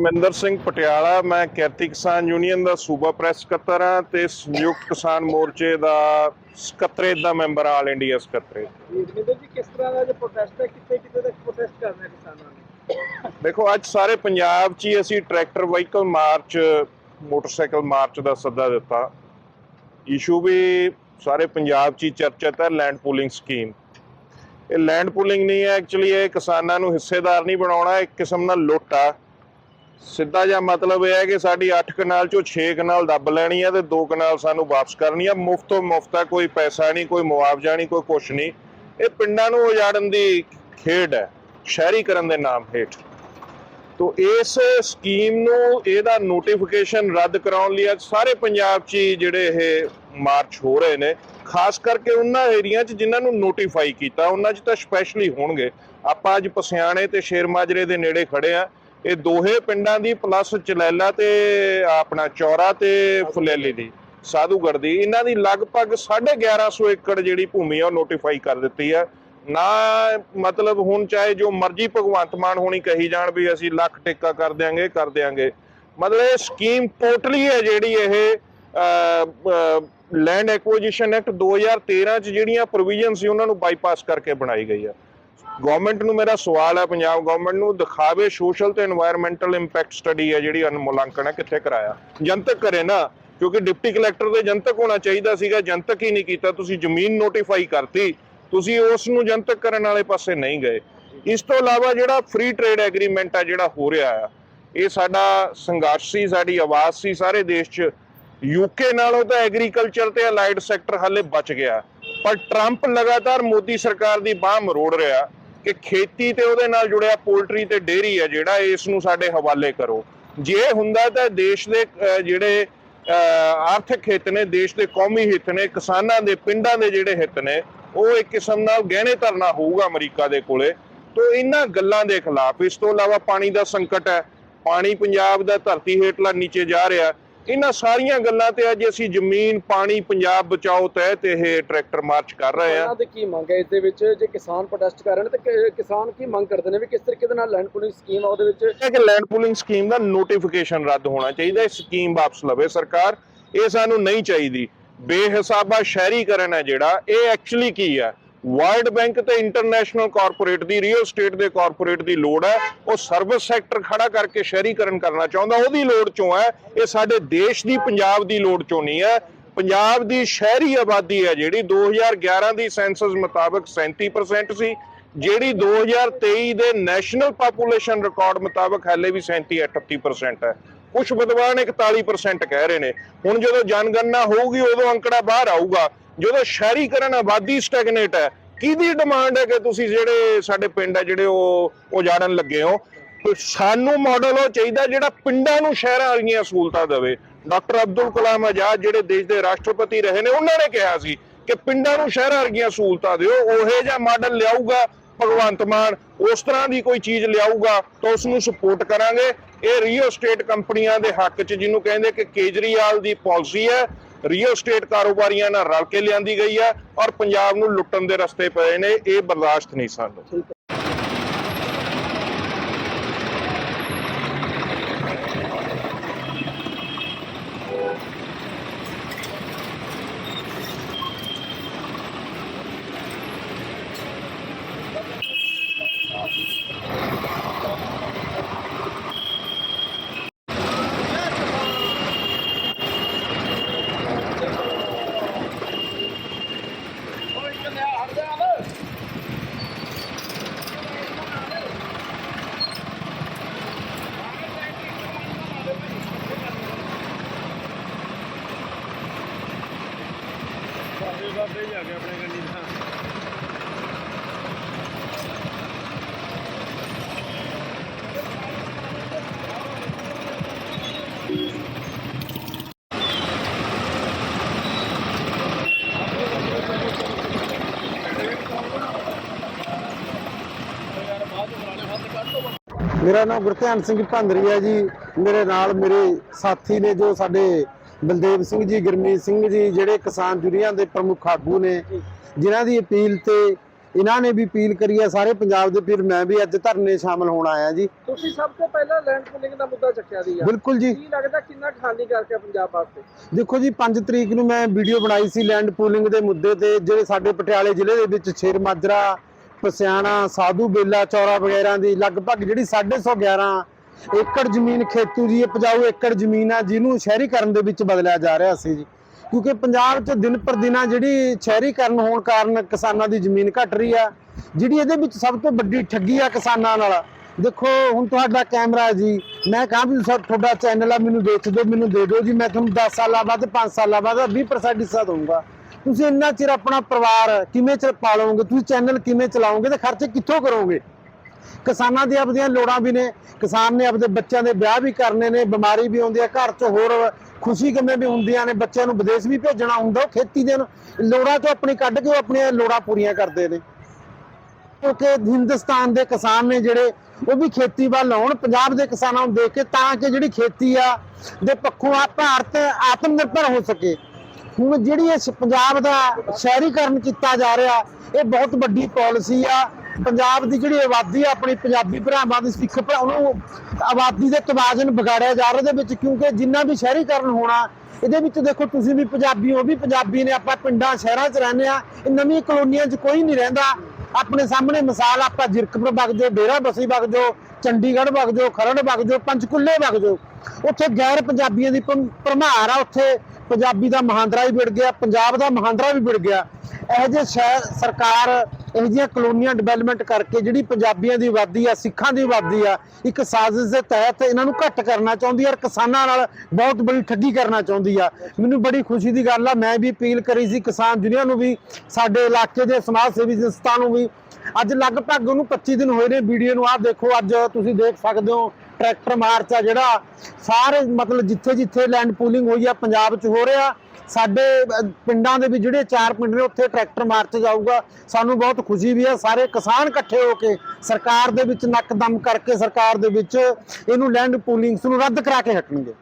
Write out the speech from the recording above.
ਪਰਮਿੰਦਰ ਸਿੰਘ ਪਟਿਆਲਾ ਮੈਂ ਕਿਰਤੀ ਕਿਸਾਨ ਯੂਨੀਅਨ ਦਾ ਸੂਬਾ ਪ੍ਰੈਸ ਸਕੱਤਰ ਹਾਂ ਤੇ ਸੰਯੁਕਤ ਕਿਸਾਨ ਮੋਰਚੇ ਦਾ ਸਕੱਤਰੇਤ ਦਾ ਮੈਂਬਰ ਆਲ ਇੰਡੀਆ ਸਕੱਤਰੇਤ। ਜਗਵਿੰਦਰ ਜੀ ਕਿਸ ਤਰ੍ਹਾਂ ਦਾ ਜੋ ਪ੍ਰੋਟੈਸਟ ਹੈ? ਕਿੱਥੇ ਕਿੱਥੇ ਤੱਕ ਪ੍ਰੋਟੈਸਟ ਕਰ ਰਹੇ ਕਿਸਾਨਾਂ ਨੇ? ਦੇਖੋ ਅੱਜ ਸਾਰੇ ਪੰਜਾਬ 'ਚ ਹੀ ਅਸੀਂ tractor vehicle march motorcycle march ਦਾ ਸੱਦਾ ਦਿੱਤਾ। ਇਸ਼ੂ ਵੀ ਸਾਰੇ ਪੰਜਾਬ 'ਚ ਹੀ ਚਰਚਿਤ ਹੈ ਲੈਂਡ ਪੂਲਿੰਗ ਸਕੀਮ ਇਹ ਲੈਂਡ ਪੂਲਿੰਗ ਨਹੀਂ ਹੈ ਐਕਚੁਅਲੀ ਇਹ ਕਿਸਾਨਾਂ ਨੂੰ ਹਿੱਸੇਦਾਰ ਨਹੀਂ ਬਣਾਉਣਾ ਇੱਕ ਕਿਸਮ ਨਾਲ ਲੁੱਟ ਆ। ਸਿੱਧਾ ਜਿਹਾ ਮਤਲਬ ਇਹ ਹੈ ਕਿ ਸਾਡੀ 8 ਕਨਾਲ ਚੋਂ 6 ਕਨਾਲ ਦੱਬ ਲੈਣੀ ਹੈ ਤੇ 2 ਕਨਾਲ ਸਾਨੂੰ ਵਾਪਸ ਕਰਨੀ ਹੈ ਮੁਫਤੋਂ ਮੁਫਤਾ ਕੋਈ ਪੈਸਾ ਨਹੀਂ, ਕੋਈ ਮੁਆਵਜ਼ਾ ਨਹੀਂ, ਕੋਈ ਕੁਛ ਨਹੀਂ। ਇਹ ਪਿੰਡਾਂ ਨੂੰ ਉਜਾੜਨ ਦੀ ਖੇਡ ਹੈ ਸ਼ਹਿਰੀਕਰਨ ਦੇ ਨਾਮ ਹੇਠ। ਤੋ ਇਸ ਸਕੀਮ ਨੂੰ ਇਹਦਾ ਨੋਟੀਫਿਕੇਸ਼ਨ ਰੱਦ ਕਰਾਉਣ ਲਈ ਅੱਜ ਸਾਰੇ ਪੰਜਾਬ 'ਚ ਹੀ ਜਿਹੜੇ ਇਹ ਮਾਰਚ ਹੋ ਰਹੇ ਨੇ, ਖਾਸ ਕਰਕੇ ਉਹਨਾਂ ਏਰੀਆ 'ਚ ਜਿਨ੍ਹਾਂ ਨੂੰ ਨੋਟੀਫਾਈ ਕੀਤਾ, ਉਹਨਾਂ 'ਚ ਤਾਂ ਸਪੈਸ਼ਲੀ ਹੋਣਗੇ। ਆਪਾਂ ਅੱਜ ਪਸਿਆਣੇ ਤੇ ਸ਼ੇਰ ਮਾਜਰੇ ਦੇ ਨੇੜੇ ਖੜੇ ਆ। ਇਹ ਦੋਹੇ ਪਿੰਡਾਂ ਦੀ ਪਲੱਸ ਚਲੈਲਾ ਤੇ ਆਪਣਾ ਚੌਰਾ ਤੇ ਫੁਲੇਲੀ ਦੀ ਸਾਧੂਗੜ ਦੀ। ਇਹਨਾਂ ਦੀ ਲਗਭਗ 1150 ਏਕੜ ਜਿਹੜੀ ਭੂਮੀ ਆ, ਉਹ ਨੋਟੀਫਾਈ ਕਰ ਦਿੱਤੀ ਆ। ਨਾ ਮਤਲਬ ਹੁਣ ਚਾਹੇ ਜੋ ਮਰਜ਼ੀ ਭਗਵੰਤ ਮਾਨ ਹੋਣੀ ਕਹੀ ਜਾਣ ਵੀ ਅਸੀਂ ਲੱਖ ਟਿੱਕਾ ਕਰ ਦਿਆਂਗੇ ਕਰ ਦਿਆਂਗੇ। ਮਤਲਬ ਇਹ ਸਕੀਮ ਟੋਟਲੀ ਹੈ ਜਿਹੜੀ ਇਹ ਲੈਂਡ ਐਕੁਜੀਸ਼ਨ ਐਕਟ 2013 ਚ ਜਿਹੜੀਆਂ ਪ੍ਰੋਵੀਜ਼ਨ ਸੀ, ਉਹਨਾਂ ਨੂੰ ਬਾਈਪਾਸ ਕਰਕੇ ਬਣਾਈ ਗਈ ਆ। ਗਵਰਨਮੈਂਟ ਨੂੰ ਮੇਰਾ ਸਵਾਲ ਹੈ ਪੰਜਾਬ ਗਵਰਨਮੈਂਟ ਨੂੰ ਦਿਖਾਵੇ ਸੋਸ਼ਲ ਤੇ এনवायरमेंटल ਇੰਪੈਕਟ ਸਟੱਡੀ ਹੈ ਜਿਹੜੀ ਅਨਮੂਲਾਂਕਣ ਹੈ, ਕਿੱਥੇ ਕਰਾਇਆ? ਜਨਤਕ ਕਰੇ ਨਾ, ਕਿਉਂਕਿ ਡਿਪਟੀ ਕਲੈਕਟਰ ਦੇ ਜਨਤਕ ਹੋਣਾ ਚਾਹੀਦਾ ਸੀਗਾ, ਜਨਤਕ ਹੀ ਨਹੀਂ ਕੀਤਾ, ਤੁਸੀਂ ਜ਼ਮੀਨ ਨੋਟੀਫਾਈ ਕਰਤੀ, ਤੁਸੀਂ ਉਸ ਨੂੰ ਜਨਤਕ ਕਰਨ ਵਾਲੇ ਪਾਸੇ ਨਹੀਂ ਗਏ। ਇਸ ਤੋਂ ਇਲਾਵਾ ਜਿਹੜਾ ਫ੍ਰੀ ਟ੍ਰੇਡ ਐਗਰੀਮੈਂਟ ਆ ਜਿਹੜਾ ਹੋ ਰਿਹਾ ਆ, ਇਹ ਸਾਡਾ ਸੰਘਰਸ਼ ਸੀ, ਸਾਡੀ ਆਵਾਜ਼ ਸੀ, ਸਾਰੇ ਦੇਸ਼ 'ਚ ਯੂਕੇ ਨਾਲੋਂ ਤਾਂ ਐਗਰੀਕਲਚਰ ਤੇ ਅਲਾਈਡ ਸੈਕਟਰ ਹਾਲੇ ਬਚ ਗਿਆ। ਪਰ ਟਰੰਪ ਲਗਾਤਾਰ ਮੋਦੀ ਸਰਕਾਰ ਦੀ ਬਾਹ ਮਰੋੜ ਰਿਹਾ। ਕਿ ਖੇਤੀ ਤੇ ਉਹਦੇ ਨਾਲ ਜੁੜਿਆ ਪੋਲਟਰੀ ਤੇ ਡੇਅਰੀ ਹੈ ਜਿਹੜਾ ਇਸ ਨੂੰ ਸਾਡੇ ਹਵਾਲੇ ਕਰੋ। ਜੇ ਹੁੰਦਾ ਤਾਂ ਦੇਸ਼ ਦੇ ਜਿਹੜੇ ਅਹ, ਆਰਥਿਕ ਹਿੱਤ ਨੇ ਦੇਸ਼ ਦੇ ਕੌਮੀ ਹਿੱਤ ਨੇ ਕਿਸਾਨਾਂ ਦੇ ਪਿੰਡਾਂ ਦੇ ਜਿਹੜੇ ਹਿੱਤ ਨੇ ਉਹ ਇੱਕ ਕਿਸਮ ਨਾਲ ਗਹਿਣੇ ਧਰਨਾ ਹੋਊਗਾ ਅਮਰੀਕਾ ਦੇ ਕੋਲੇ। ਤੋਂ ਇਹਨਾਂ ਗੱਲਾਂ ਦੇ ਖਿਲਾਫ ਇਸ ਤੋਂ ਇਲਾਵਾ ਪਾਣੀ ਦਾ ਸੰਕਟ ਹੈ। ਪਾਣੀ ਪੰਜਾਬ ਦਾ ਧਰਤੀ ਹੇਠਲਾ ਨੀਚੇ ਜਾ ਰਿਹਾ। ਇਹਨਾਂ ਸਾਰੀਆਂ ਗੱਲਾਂ ਤੇ ਅੱਜ ਅਸੀਂ ਜ਼ਮੀਨ ਪਾਣੀ ਪੰਜਾਬ ਬਚਾਓ ਤਹਿਤ ਇਹ ਟਰੈਕਟਰ ਮਾਰਚ ਕਰ ਰਹੇ ਹਾਂ। ਉਹਨਾਂ ਦੀ ਕੀ ਮੰਗ ਹੈ ਇਸ ਦੇ ਵਿੱਚ? ਜੇ ਕਿਸਾਨ ਪ੍ਰੋਟੈਸਟ ਕਰ ਰਹੇ ਨੇ ਤਾਂ ਕਿਸਾਨ ਕੀ ਮੰਗ ਕਰਦੇ ਨੇ ਵੀ ਕਿਸ ਤਰੀਕੇ ਦੇ ਨਾਲ ਲੈਂਡ ਪੂਲਿੰਗ ਸਕੀਮ ਆ ਉਹਦੇ ਵਿੱਚ? ਕਿ ਲੈਂਡ ਪੂਲਿੰਗ ਸਕੀਮ ਦਾ ਨੋਟੀਫਿਕੇਸ਼ਨ ਰੱਦ ਹੋਣਾ ਚਾਹੀਦਾ ਇਹ ਸਕੀਮ ਵਾਪਸ ਲਵੇ ਸਰਕਾਰ। ਇਹ ਸਾਨੂੰ ਨਹੀਂ ਚਾਹੀਦੀ। ਬੇਹਿਸਾਬਾ ਸ਼ਹਿਰੀਕਰਨ ਹੈ ਜਿਹੜਾ ਇਹ ਐਕਚੁਅਲੀ ਕੀ ਹੈ? ਵਰਲਡ ਬੈਂਕ ਤੇ ਇੰਟਰਨੈਸ਼ਨਲ ਕਾਰਪੋਰੇਟ ਦੀ ਰੀਅਲ ਸਟੇਟ ਦੇ ਕਾਰਪੋਰੇਟ ਦੀ ਲੋੜ ਹੈ। ਉਹ ਸਰਵਿਸ ਸੈਕਟਰ ਖੜਾ ਕਰਕੇ ਸ਼ਹਿਰੀਕਰਨ ਕਰਨਾ ਚਾਹੁੰਦਾ, ਉਹਦੀ ਲੋੜ ਚੋਂ ਹੈ? ਇਹ ਸਾਡੇ ਦੇਸ਼ ਦੀ, ਪੰਜਾਬ ਦੀ ਲੋੜ ਚੋਂ ਨਹੀਂ ਹੈ? ਪੰਜਾਬ ਦੀ ਸ਼ਹਿਰੀ ਆਬਾਦੀ ਹੈ ਜਿਹੜੀ 2011 ਦੀ ਸੈਂਸਸ ਮੁਤਾਬਕ 37% ਸੀ, ਜਿਹੜੀ 2023 ਦੇ ਨੈਸ਼ਨਲ ਪਾਪੂਲੇਸ਼ਨ ਰਿਕਾਰਡ ਮੁਤਾਬਕ ਹਾਲੇ ਵੀ 37 38% ਹੈ। ਕੁਝ ਵਿਦਵਾਨ 41% ਕਹਿ ਰਹੇ ਨੇ। ਹੁਣ ਜਦੋਂ ਜਨਗਣਨਾ ਹੋਊਗੀ, ਉਦੋਂ ਅੰਕੜਾ ਬਾਹਰ ਆਊਗਾ। ਜਦੋਂ ਸ਼ਹਿਰੀਕਰਨ ਆਬਾਦੀ ਸਟੈਗਨੇਟ ਹੈ, ਕਿਹਦੀ ਡਿਮਾਂਡ ਹੈ ਕਿ ਤੁਸੀਂ ਜਿਹੜੇ ਸਾਡੇ ਪਿੰਡ ਹੈ ਜਿਹੜੇ ਉਹ ਉਜਾੜਨ ਲੱਗੇ ਹੋ? ਸਾਨੂੰ ਮਾਡਲ ਉਹ ਚਾਹੀਦਾ ਜਿਹੜਾ ਪਿੰਡਾਂ ਨੂੰ ਸ਼ਹਿਰਾਂ ਵਾਲੀਆਂ ਸਹੂਲਤਾਂ ਦੇਵੇ। ਡਾਕਟਰ ਅਬਦੁਲ ਕਲਾਮ ਆਜ਼ਾਦ ਜਿਹੜੇ ਦੇਸ਼ ਦੇ ਰਾਸ਼ਟਰਪਤੀ ਰਹੇ ਨੇ, ਉਹਨਾਂ ਨੇ ਕਿਹਾ ਸੀ ਕਿ ਪਿੰਡਾਂ ਨੂੰ ਸ਼ਹਿਰਾਂ ਵਰਗੀਆਂ ਸਹੂਲਤਾਂ ਦਿਓ, ਉਹੇ ਜਿਹਾ ਮਾਡਲ ਲਿਆਊਗਾ, ਭਗਵੰਤ ਮਾਨ ਉਸ ਤਰ੍ਹਾਂ ਦੀ ਕੋਈ ਚੀਜ਼ ਲਿਆਊਗਾ ਤਾਂ ਉਸ ਨੂੰ ਸਪੋਰਟ ਕਰਾਂਗੇ। ਇਹ ਰੀਅਲ ਸਟੇਟ ਕੰਪਨੀਆਂ ਦੇ ਹੱਕ 'ਚ ਜਿਹਨੂੰ ਕਹਿੰਦੇ ਕਿ ਕੇਜਰੀਵਾਲ ਦੀ ਪਾਲਿਸੀ ਹੈ ਰੀਅਲ ਸਟੇਟ ਕਾਰੋਬਾਰੀਆਂ ਨਾਲ ਰਲ ਕੇ ਲਿਆਂਦੀ ਗਈ ਹੈ ਔਰ ਪੰਜਾਬ ਨੂੰ ਲੁੱਟਣ ਦੇ ਰਸਤੇ ਪਏ ਨੇ, ਇਹ ਬਰਦਾਸ਼ਤ ਨਹੀਂ ਸਾਨੂੰ। ਠੀਕ ਹੈ ਮੇਰਾ ਨਾਮ ਗੁਰਧਿਆਨ ਸਿੰਘ ਭੰਦਰੀ ਹੈ ਜੀ। ਮੇਰੇ ਨਾਲ ਮੇਰੇ ਸਾਥੀ ਨੇ ਜੋ ਸਾਡੇ ਬਲਦੇਵ ਸਿੰਘ ਜੀ ਗੁਰਮੀਤ ਸਿੰਘ ਜੀ ਜਿਹੜੇ ਕਿਸਾਨ ਜੁਰੀਆਂ ਦੇ ਪ੍ਰਮੁੱਖ ਆਗੂ ਨੇ ਜਿਨ੍ਹਾਂ ਦੀ ਅਪੀਲ ਤੇ ਇਹਨਾਂ ਨੇ ਵੀ ਅਪੀਲ ਕਰੀ ਹੈ ਸਾਰੇ ਪੰਜਾਬ ਦੇ ਵੀਰ ਮੈਂ ਵੀ ਅੱਜ ਧਰਨੇ ਸ਼ਾਮਲ ਹੋਣ ਆਇਆ ਜੀ। ਤੁਸੀਂ ਸਭ ਤੋਂ ਪਹਿਲਾਂ ਲੈਂਡ ਪੂਲਿੰਗ ਦਾ ਮੁੱਦਾ ਚੱਕਿਆ ਸੀ ਬਿਲਕੁਲ ਜੀ। ਕੀ ਲੱਗਦਾ ਕਿੰਨਾ ਖਾਲੀ ਕਰਕੇ ਪੰਜਾਬ ਵਾਸਤੇ? ਦੇਖੋ ਜੀ 5 ਤਰੀਕ ਨੂੰ ਮੈਂ ਵੀਡੀਓ ਬਣਾਈ ਸੀ ਲੈਂਡ ਪੂਲਿੰਗ ਦੇ ਮੁੱਦੇ ਤੇ ਜਿਹੜੇ ਸਾਡੇ ਪਟਿਆਲੇ ਜ਼ਿਲ੍ਹੇ ਦੇ ਵਿੱਚ ਛੇਰ ਮਾਜਰਾ ਪਸਿਆਣਾ ਸਾਧੂ ਬੇਲਾ ਚੌਰਾ ਵਗੈਰਾ ਦੀ ਲਗਭਗ ਜਿਹੜੀ 111 ਏਕੜ ਜ਼ਮੀਨ ਖੇਤੂ ਦੀ ਉਪਜਾਊ ਏਕੜ ਜ਼ਮੀਨ ਆ, ਜਿਹਨੂੰ ਸ਼ਹਿਰੀਕਰਨ ਦੇ ਵਿੱਚ ਬਦਲਿਆ ਜਾ ਰਿਹਾ ਸੀ ਜੀ। ਕਿਉਂਕਿ ਪੰਜਾਬ 'ਚ ਦਿਨ ਪਰ ਦਿਨਾ ਜਿਹੜੀ ਸ਼ਹਿਰੀਕਰਨ ਹੋਣ ਕਾਰਨ ਕਿਸਾਨਾਂ ਦੀ ਜ਼ਮੀਨ ਘਟ ਰਹੀ ਆ, ਜਿਹੜੀ ਇਹਦੇ ਵਿੱਚ ਸਭ ਤੋਂ ਵੱਡੀ ਠੱਗੀ ਆ ਕਿਸਾਨਾਂ ਨਾਲ। ਦੇਖੋ, ਹੁਣ ਤੁਹਾਡਾ ਕੈਮਰਾ ਜੀ, ਮੈਂ ਕਹਾਂ ਵੀ ਤੁਹਾਡਾ ਚੈਨਲ ਆ, ਮੈਨੂੰ ਵੇਚ ਦਿਓ, ਮੈਨੂੰ ਦੇ ਦਿਓ ਜੀ, ਮੈਂ ਤੁਹਾਨੂੰ 10 ਸਾਲਾਂ ਬਾਅਦ 5 ਸਾਲਾਂ ਬਾਅਦ 20% ਹਿੱਸਾ ਦਊਂਗਾ। ਤੁਸੀਂ ਇੰਨਾ ਚਿਰ ਆਪਣਾ ਪਰਿਵਾਰ ਕਿਵੇਂ ਚ ਪਾਲੋਗੇ, ਤੁਸੀਂ ਚੈਨਲ ਕਿਵੇਂ ਚਲਾਓਗੇ ਤੇ ਖਰਚੇ ਕਿੱਥੋਂ ਕਰੋਗੇ? ਕਿਸਾਨਾਂ ਦੀ ਆਪਦੀਆਂ ਲੋੜਾਂ ਵੀ ਨੇ, ਕਿਸਾਨ ਨੇ ਆਪਦੇ ਬੱਚਿਆਂ ਦੇ ਵਿਆਹ ਵੀ ਕਰਨੇ ਨੇ, ਬਿਮਾਰੀ ਵੀ ਆਉਂਦੀ ਹੈ, ਘਰ 'ਚ ਹੋਰ ਖੁਸ਼ੀ ਗਮੇ ਵੀ ਹੁੰਦੀਆਂ ਨੇ, ਬੱਚਿਆਂ ਨੂੰ ਵਿਦੇਸ਼ ਵੀ ਭੇਜਣਾ ਹੁੰਦਾ, ਉਹ ਖੇਤੀ ਦੇ ਲੋੜਾਂ ਚੋਂ ਆਪਣੀ ਕੱਢ ਕੇ ਉਹ ਆਪਣੀਆਂ ਲੋੜਾਂ ਪੂਰੀਆਂ ਕਰਦੇ ਨੇ। ਕਿਉਂਕਿ ਹਿੰਦੁਸਤਾਨ ਦੇ ਕਿਸਾਨ ਨੇ ਜਿਹੜੇ, ਉਹ ਵੀ ਖੇਤੀ ਵੱਲ ਆਉਣ ਪੰਜਾਬ ਦੇ ਕਿਸਾਨਾਂ ਨੂੰ ਦੇਖ ਕੇ ਤਾਂ ਕਿ ਜਿਹੜੀ ਖੇਤੀ ਆ, ਦੇ ਪੱਖੋਂ ਆ, ਭਾਰਤ ਆਤਮ ਨਿਰਭਰ ਹੋ ਸਕੇ। ਹੁਣ ਜਿਹੜੀ ਇਸ ਪੰਜਾਬ ਦਾ ਸ਼ਹਿਰੀਕਰਨ ਕੀਤਾ ਜਾ ਰਿਹਾ, ਇਹ ਬਹੁਤ ਵੱਡੀ ਪਾਲਿਸੀ ਆ ਪੰਜਾਬ ਦੀ ਜਿਹੜੀ ਆਬਾਦੀ ਆ, ਆਪਣੀ ਪੰਜਾਬੀ ਭਰਾਵਾਂ ਦੀ ਸਿੱਖ ਭਰਾ ਉਹਨੂੰ ਆਬਾਦੀ ਦੇ ਤਵਾਜ਼ਨ ਵਿਗਾੜਿਆ ਜਾ ਰਿਹਾ ਦੇ ਵਿੱਚ ਕਿਉਂਕਿ ਜਿੰਨਾ ਵੀ ਸ਼ਹਿਰੀਕਰਨ ਹੋਣਾ, ਇਹਦੇ ਵਿੱਚ ਦੇਖੋ ਤੁਸੀਂ ਵੀ ਪੰਜਾਬੀ ਹੋ ਵੀ ਪੰਜਾਬੀ ਨੇ, ਆਪਾਂ ਪਿੰਡਾਂ, ਸ਼ਹਿਰਾਂ 'ਚ ਰਹਿੰਦੇ ਆ ਇਹ ਨਵੀਆਂ ਕਲੋਨੀਆਂ 'ਚ ਕੋਈ ਨਹੀਂ ਰਹਿੰਦਾ। ਆਪਣੇ ਸਾਹਮਣੇ ਮਿਸਾਲ ਆਪਾਂ ਜਿਰਕਪੁਰ ਵਗ ਜਾਓ, ਡੇਰਾ ਬਸੀ ਵਗ ਜਾਓ, ਚੰਡੀਗੜ੍ਹ ਵਗ ਜਾਓ, ਖਰੜ ਵਗ ਜਾਓ, ਪੰਚਕੁਲੇ ਵਗ ਜਾਓ, ਉੱਥੇ ਗੈਰ ਪੰਜਾਬੀਆਂ ਦੀ ਭਮ- ਭਰਮਾਰ ਆ, ਉੱਥੇ ਪੰਜਾਬੀ ਦਾ ਮਹਾਂਦਰਾ ਵੀ ਵਿੜ ਗਿਆ, ਪੰਜਾਬ ਦਾ ਮਹਾਂਦਰਾ ਵੀ ਵਿੜ ਗਿਆ। ਇਹ ਜੇ ਸ਼ਹਿਰ, ਸਰਕਾਰ ਇਹ ਜਿਹੀਆਂ ਕਲੋਨੀਆਂ ਡਿਵੈਲਪਮੈਂਟ ਕਰਕੇ ਜਿਹੜੀ ਪੰਜਾਬੀਆਂ ਦੀ ਆਬਾਦੀ ਆ, ਸਿੱਖਾਂ ਦੀ ਆਬਾਦੀ ਆ, ਇੱਕ ਸਾਜ਼ਿਸ਼ ਦੇ ਤਹਿਤ ਇਹਨਾਂ ਨੂੰ ਘੱਟ ਕਰਨਾ ਚਾਹੁੰਦੀ ਆ ਔਰ ਕਿਸਾਨਾਂ ਨਾਲ ਬਹੁਤ ਬੜੀ ਠੱਗੀ ਕਰਨਾ ਚਾਹੁੰਦੀ ਆ। ਮੈਨੂੰ ਬੜੀ ਖੁਸ਼ੀ ਦੀ ਗੱਲ ਆ, ਮੈਂ ਵੀ ਅਪੀਲ ਕਰੀ ਸੀ ਕਿਸਾਨ ਯੂਨੀਅਨ ਨੂੰ ਵੀ, ਸਾਡੇ ਇਲਾਕੇ ਦੇ ਸਮਾਜ ਸੇਵੀ ਸੰਸਥਾ ਨੂੰ ਵੀ। ਅੱਜ ਲਗਭਗ ਉਹਨੂੰ 25 ਦਿਨ ਹੋਏ ਨੇ ਵੀਡੀਓ ਨੂੰ, ਆਹ ਦੇਖੋ, ਅੱਜ ਤੁਸੀਂ ਦੇਖ ਸਕਦੇ ਹੋ ਟਰੈਕਟਰ ਮਾਰਚ ਆ ਜਿਹੜਾ, ਸਾਰੇ ਮਤਲਬ ਜਿੱਥੇ ਜਿੱਥੇ ਲੈਂਡ ਪੂਲਿੰਗ ਹੋਈ ਆ ਪੰਜਾਬ 'ਚ ਹੋ ਰਿਹਾ, ਸਾਡੇ ਪਿੰਡਾਂ ਦੇ ਵੀ ਜਿਹੜੇ ਚਾਰ ਪਿੰਡ ਨੇ ਉੱਥੇ ਟਰੈਕਟਰ ਮਾਰਚ ਜਾਊਗਾ, ਸਾਨੂੰ ਬਹੁਤ ਖੁਸ਼ੀ ਵੀ ਆ, ਸਾਰੇ ਕਿਸਾਨ ਇਕੱਠੇ ਹੋ ਕੇ ਸਰਕਾਰ ਦੇ ਵਿੱਚ ਨੱਕ ਦਮ ਕਰਕੇ ਸਰਕਾਰ ਦੇ ਵਿੱਚ ਇਹਨੂੰ ਲੈਂਡ ਪੂਲਿੰਗਸ ਨੂੰ ਰੱਦ ਕਰਾ ਕੇ ਹਟਣਗੇ